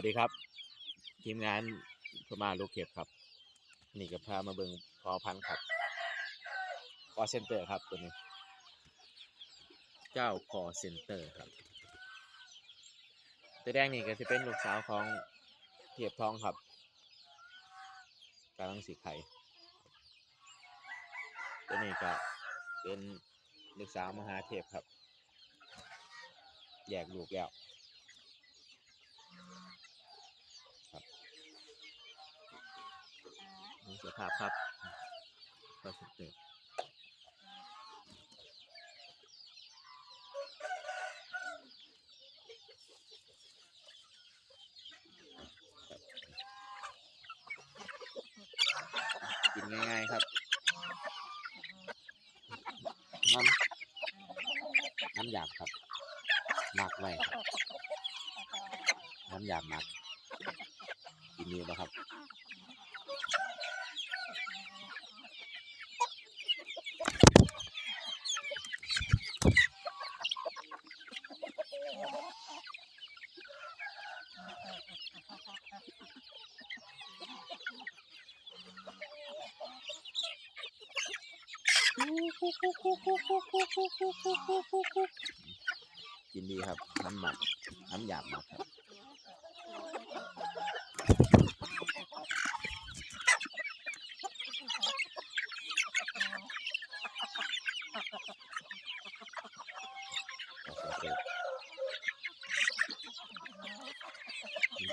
วัสดีครับ ทีมงานพม่าลูกเข็บครับ นี่ก็พามาเบิงพอพันธุ์ครับพอเซนเตอร์ครับตัวนี้ เจ้าพอเซนเตอร์ครับ ตัวแดงนี่ก็จะเป็นลูกสาวของเทียบทองครับกำลังสีไข่ตัวนี้ก็เป็นลูกสาวมหาเทพครับ แยกลูกแล้ว นี่สภาพครับก็สุดเด็ดกินง่ายๆครับน้ำน้ำหยาบครับหมักไว้ครับน้ำหยาบหมักกินดีนะครับ กินดีครับ น้ำหมัก น้ำหยาบหมักครับ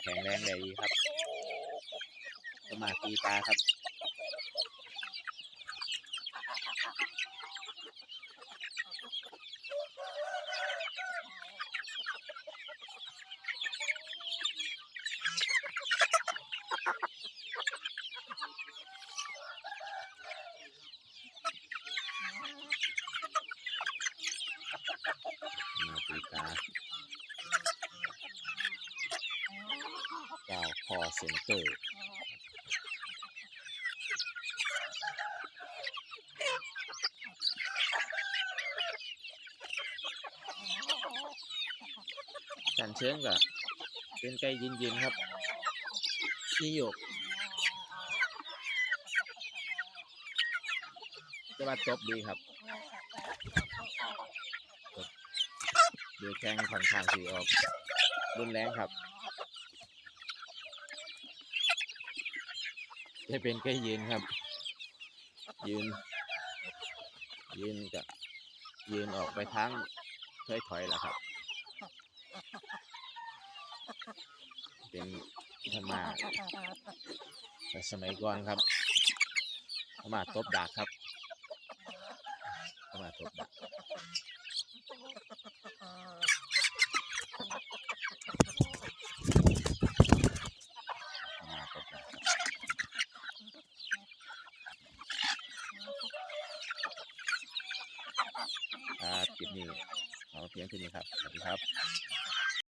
แข็งแรงได้ดีครับสมาตีตาครับ มาตีตาเจ้าคอเซ็นเตอร์กันเชิงกับเป็นไก่ยินยินๆครับที่หยกจะว่าจบดีครับเดือแข้งค่อนข้างสีออกรุนแรงครับ จะเป็นไก่ยืนครับ ยืน ยืนกับยืนออกไปทางถอยถอยๆแล้วครับ เป็นธรรมาแต่สมัยก่อนครับธรรมาตบดากครับธรรมาตบดากธรรมาตบดากครับ นี่เอาเพียงเท่นี้ครับ สวัสดีครับ